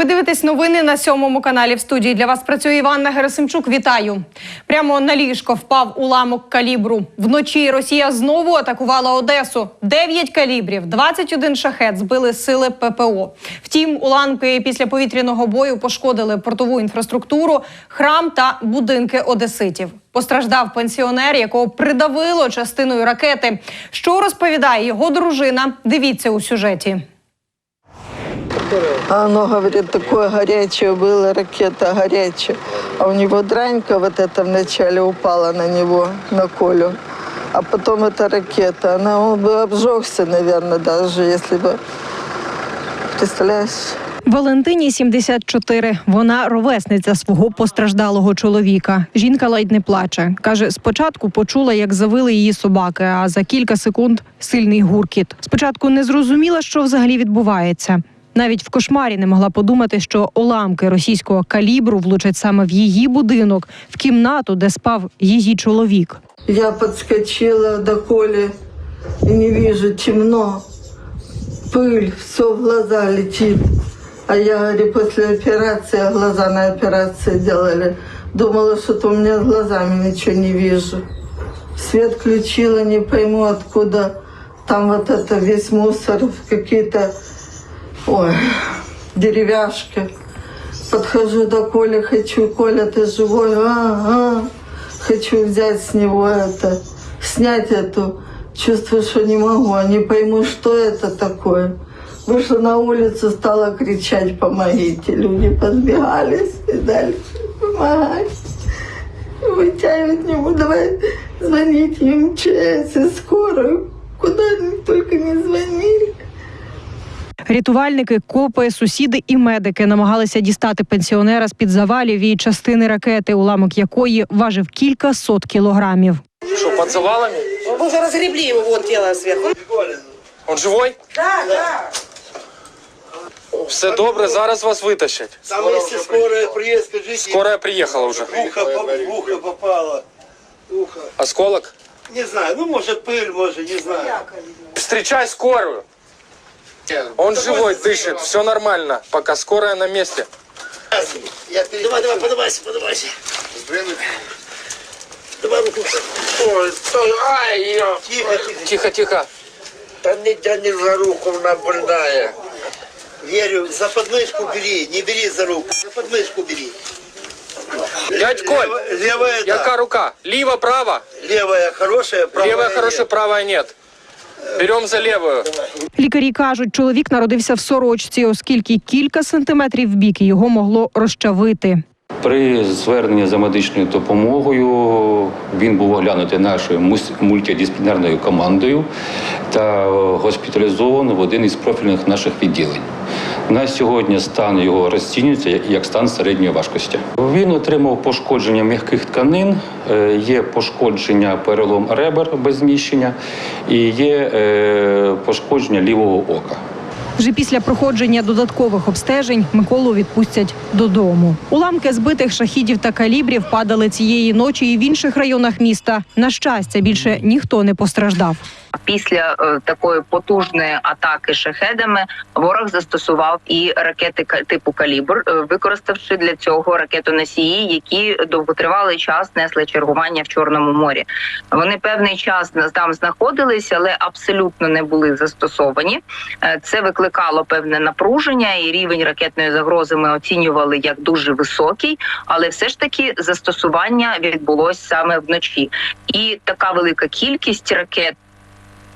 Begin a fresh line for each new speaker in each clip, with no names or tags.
Ви дивитесь новини на сьомому каналі. В студії для вас працює Іванна Герасимчук. Вітаю. Прямо на ліжко впав уламок калібру. Вночі Росія знову атакувала Одесу. 9 калібрів, 21 шахет збили сили ППО. Втім, уламки після повітряного бою пошкодили портову інфраструктуру, храм та будинки одеситів. Постраждав пенсіонер, якого придавило частиною ракети. Що розповідає його дружина? Дивіться у сюжеті.
А оно, говорит, такое горячее было, ракета горячая. А у него дранька вот эта вначале упала на него, на Колю. А потом эта ракета, она, он бы обжегся, наверное, даже если бы... Представляешь?
Валентині 74. Вона ровесниця свого постраждалого чоловіка. Жінка ледь не плаче. Каже, спочатку почула, як завили її собаки, а за кілька секунд сильний гуркіт. Спочатку не зрозуміла, що взагалі відбувається. Навіть в кошмарі не могла подумати, що уламки російського калібру влучать саме в її будинок, в кімнату, де спав її чоловік.
Я подскочила до Коли и не вижу, темно. Пыль, все в глаза летит. А я, говорю, после операции, глаза на операции делали, думала, что у меня с глазами ничего не вижу. Свет включила, не пойму откуда. Там вот это весь мусор, какие-то, ой, деревяшки. Подхожу до Коли, хочу, Коля, ты живой? А, а. Хочу взять с него это, снять эту. Чувствую, что не могу, а не пойму, что это такое. Вышла на улицу, стала кричать, помогите. Люди подбегались и дальше помогать. Вытягивать не буду, давай звонить им МЧС и скорую. Куда они только не звонили.
Рятувальники, копи, сусіди і медики намагалися дістати пенсіонера з під завалів і частини ракети, уламок якої важив кілька сот кілограмів.
Что, под завалами?
Мы уже разгребли его, вон тело сверху.
Он живой?
Да, да.
Все добре, зараз вас витащать.
Там если скорая приедет, скажите,
Скорая приехала уже.
в ухо, по- ухо попало. Ухо.
Осколок?
Не знаю, ну может пыль, может, не знаю.
Встречай скорую. Он живой, дышит, все нормально. Пока скорая на месте.
Я перед- Давай, давай, подавайся, подавайся. Давай руку.
Ой, стой, ай, ее.
Тихо, тихо.
Тихо, тихо.
Да не тяни за руку, она больная.
Верю, за подмышку бери, не бери за руку, за подмышку бери.
Дядь Коль,
Лево- Левая, да.
Яка рука? Ліва, права?
Левая хорошая, правая
Левая
нет.
хорошая, правая нет. Берем за левую.
Лікарі кажуть, чоловік народився в сорочці, оскільки кілька сантиметрів в бік його могло розчавити.
При зверненні за медичною допомогою він був оглянутий нашою мультидисциплінарною командою та госпіталізований в один із профільних наших відділень. На сьогодні стан його розцінюється як стан середньої важкості. Він отримав пошкодження м'яких тканин, е, є пошкодження перелом ребер без зміщення і є е, пошкодження лівого ока.
Вже після проходження додаткових обстежень Миколу відпустять додому. Уламки збитих шахідів та калібрів падали цієї ночі і в інших районах міста. На щастя, більше ніхто не постраждав.
Після е, такої потужної атаки шахедами ворог застосував і ракети типу калібр, е, використавши для цього ракетоносії, які довготривалий час несли чергування в Чорному морі. Вони певний час там знаходилися, але абсолютно не були застосовані. Е, Це викликало певне напруження, і рівень ракетної загрози ми оцінювали як дуже високий, але все ж таки застосування відбулось саме вночі. І така велика кількість ракет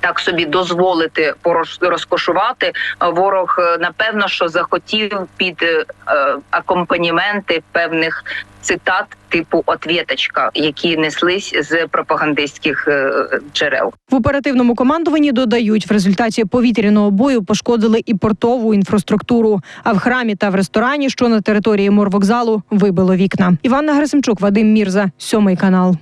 так собі дозволити розкошувати. Ворог е, напевно, що захотів під е, е, акомпаніменти певних цитат типу «отвєточка», які неслись з пропагандистських е, джерел.
В оперативному командуванні додають, в результаті повітряного бою пошкодили і портову інфраструктуру. А в храмі та в ресторані, що на території морвокзалу, вибило вікна. Іванна Грисимчук, Вадим Мірза, сьомий канал.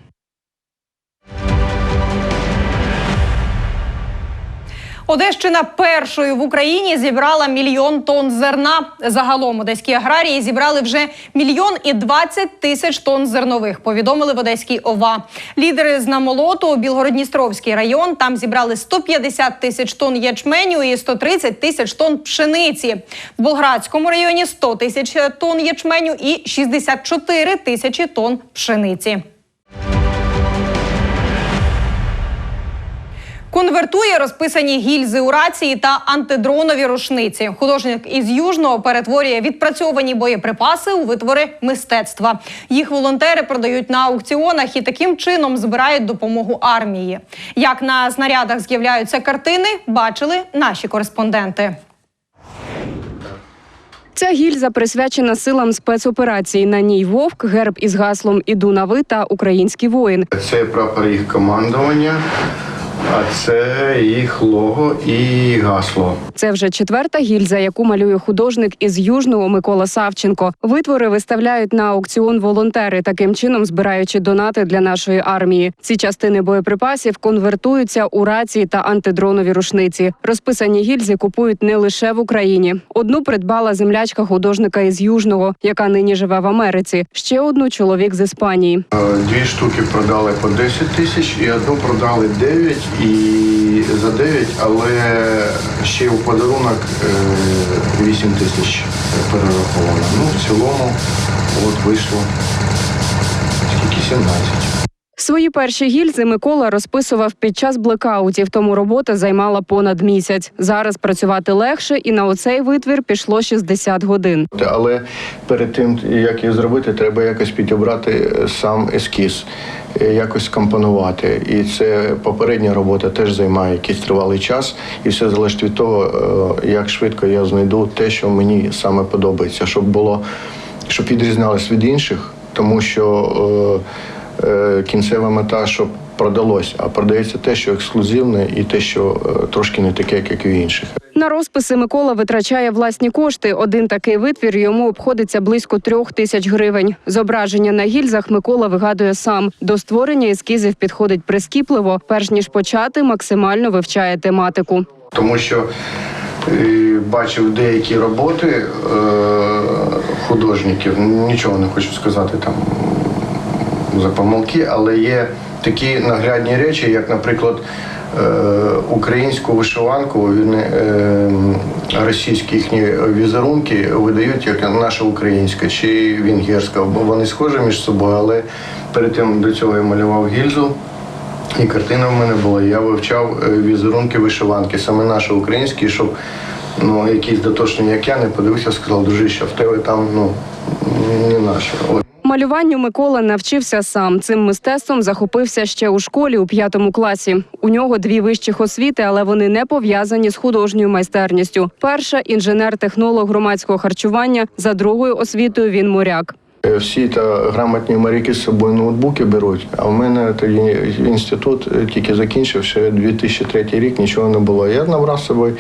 Одещина першою в Україні зібрала мільйон тонн зерна. Загалом одеські аграрії зібрали вже мільйон і 20 тисяч тонн зернових. Повідомили в Одеській ОВА. Лідери з намолоту Білгородністровський район. Там зібрали 150 тисяч тонн ячменю і 130 тисяч тонн пшениці. В Болградському районі 100 тисяч тонн ячменю і 64 тисячі тонн пшениці. Конвертує розписані гільзи у рації та антидронові рушниці. Художник із Южного перетворює відпрацьовані боєприпаси у витвори мистецтва. Їх волонтери продають на аукціонах і таким чином збирають допомогу армії. Як на снарядах з'являються картини, бачили наші кореспонденти.
Ця гільза присвячена силам спецоперації. На ній вовк, герб із гаслом Іду на ви та український воїн.
Це прапор їх командування, а це їх лого і гасло.
Це вже четверта гільза, яку малює художник із Южного Микола Савченко. Витвори виставляють на аукціон волонтери, таким чином збираючи донати для нашої армії. Ці частини боєприпасів конвертуються у рації та антидронові рушниці. Розписані гільзи купують не лише в Україні. Одну придбала землячка художника із Южного, яка нині живе в Америці. Ще одну чоловік з Іспанії.
Е, Дві штуки продали по 10 тисяч і одну продали 9 і за 9, але ще у подарунок е, 8 тисяч перераховано. Ну, в цілому, от вийшло скільки 17.
Свої перші гільзи Микола розписував під час блекаутів, тому робота займала понад місяць. Зараз працювати легше, і на оцей витвір пішло 60 годин.
Але перед тим, як її зробити, треба якось підібрати е, сам ескіз, е, якось скомпонувати. І це попередня робота теж займає якийсь тривалий час, і все залежить від того, е, як швидко я знайду те, що мені саме подобається, щоб було, щоб відрізнялось від інших, тому що кінцева мета, щоб продалось, а продається те, що ексклюзивне, і те, що е, трошки не таке, як і у інших.
На розписи Микола витрачає власні кошти. Один такий витвір йому обходиться близько трьох тисяч гривень. Зображення на гільзах Микола вигадує сам. До створення ескізів підходить прискіпливо. Перш ніж почати, максимально вивчає тематику.
тому що е, бачив деякі роботи е, художників. Нічого не хочу сказати там за помилки, але є такі наглядні речі, як, наприклад, е, українську вишиванку, е, російські їхні візерунки видають як наша українська чи венгерська, вони схожі між собою, але перед тим до цього я малював гільзу. І картина в мене була. Я вивчав е, візерунки вишиванки, саме наші українські, щоб ну, якісь дотошні, як я, не подивився, сказав, дружище, в тебе там ну, не наше.
Малюванню Микола навчився сам. Цим мистецтвом захопився ще у школі у п'ятому класі. У нього дві вищих освіти, але вони не пов'язані з художньою майстерністю. Перша інженер-технолог громадського харчування. За другою освітою він моряк.
Е, Всі та грамотні моряки з собою ноутбуки беруть, а в мене тоді інститут е, тільки закінчив, ще 2003 рік нічого не було. Я набрав з собою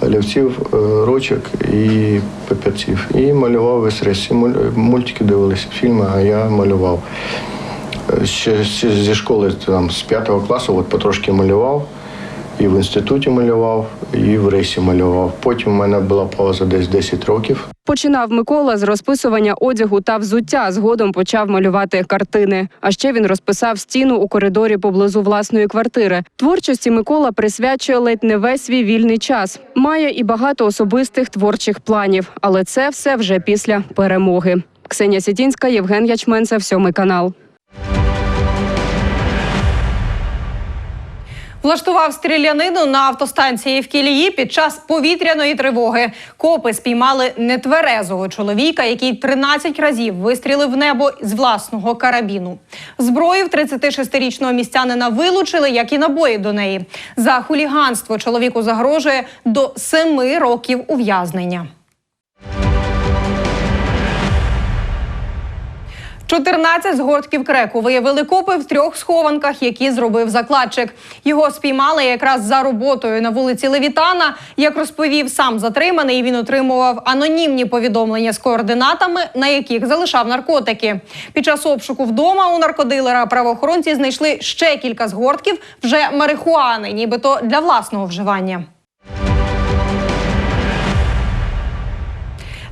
олівців, е, ручок і папірців. І малював весь рейс. Мультики дивилися, фільми, а я малював. Ще, зі школи там, з п'ятого класу от потрошки малював. І в інституті малював, і в рейсі малював. Потім у мене була пауза десь 10 років.
Починав Микола з розписування одягу та взуття. Згодом почав малювати картини. А ще він розписав стіну у коридорі поблизу власної квартири. Творчості Микола присвячує ледь не весь свій вільний час. Має і багато особистих творчих планів, але це все вже після перемоги. Ксенія Сітінська, Євген Ячменцев, сьомий канал.
Влаштував стрілянину на автостанції в Кілії під час повітряної тривоги. Копи спіймали нетверезого чоловіка, який 13 разів вистрілив в небо з власного карабіну. Зброю в 36-річного містянина вилучили, як і набої до неї. За хуліганство чоловіку загрожує до 7 років ув'язнення. 14 згортків креку виявили копи в трьох схованках, які зробив закладчик. Його спіймали якраз за роботою на вулиці Левітана. Як розповів сам затриманий, він отримував анонімні повідомлення з координатами, на яких залишав наркотики. Під час обшуку вдома у наркодилера правоохоронці знайшли ще кілька згортків вже марихуани, нібито для власного вживання.